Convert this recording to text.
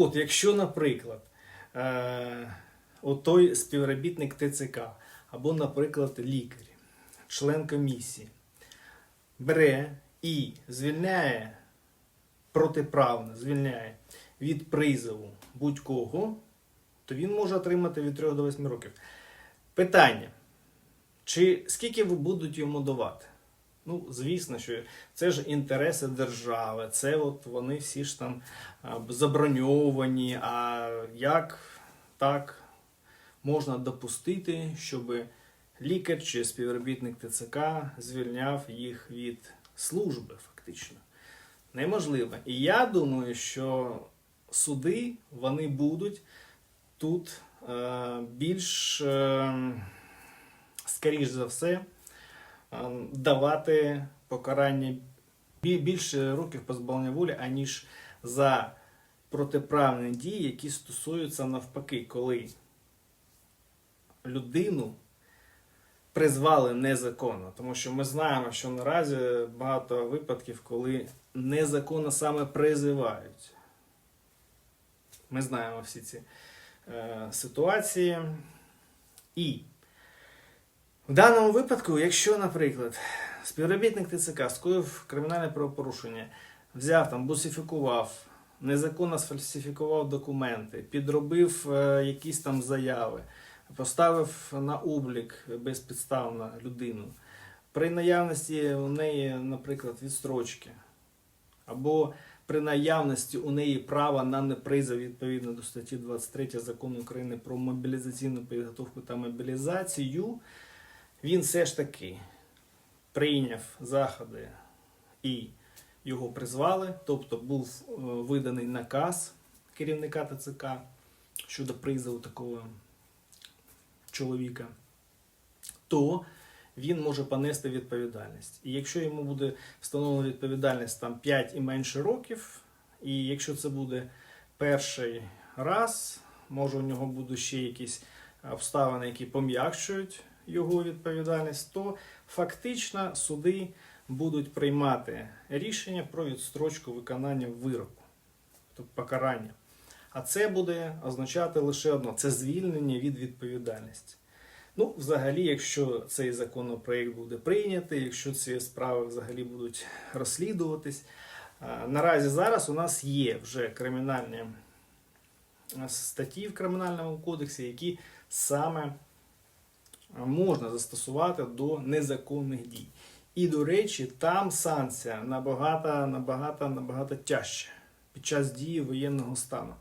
От, якщо, наприклад, е, отой співробітник ТЦК або, наприклад, лікар, член комісії, бере і звільняє протиправно, звільняє від призову будь-кого, то він може отримати від 3 до 8 років. Питання: чи скільки ви будуть йому давати? Ну, звісно, що це ж інтереси держави, це от вони всі ж там заброньовані. А як так можна допустити, щоб лікар чи співробітник ТЦК звільняв їх від служби, фактично? Неможливо. І я думаю, що суди вони будуть тут е, більш, е, скоріш за все, давати покарання бі- більше років позбавлення волі, аніж за протиправні дії, які стосуються навпаки, коли людину призвали незаконно. Тому що ми знаємо, що наразі багато випадків, коли незаконно саме призивають. Ми знаємо всі ці е, ситуації. І в даному випадку, якщо, наприклад, співробітник ТЦК скоїв кримінальне правопорушення, взяв там, бусифікував, незаконно сфальсифікував документи, підробив е, якісь там заяви, поставив на облік безпідставно людину. При наявності у неї, наприклад, відстрочки, або при наявності у неї права на непризов відповідно до статті 23 закону України про мобілізаційну підготовку та мобілізацію, він все ж таки прийняв заходи і його призвали, тобто був е, виданий наказ керівника ТЦК щодо призову такого чоловіка, то він може понести відповідальність. І якщо йому буде встановлена відповідальність там 5 і менше років, і якщо це буде перший раз, може у нього будуть ще якісь обставини, які пом'якшують його відповідальність, то фактично суди будуть приймати рішення про відстрочку виконання вироку, тобто покарання. А це буде означати лише одно: це звільнення від відповідальності. Ну, взагалі, якщо цей законопроект буде прийнятий, якщо ці справи взагалі будуть розслідуватись, наразі зараз у нас є вже кримінальні статті в Кримінальному кодексі, які саме можна застосувати до незаконних дій. І, до речі, там санкція набагато, набагато, набагато тяжче під час дії воєнного стану.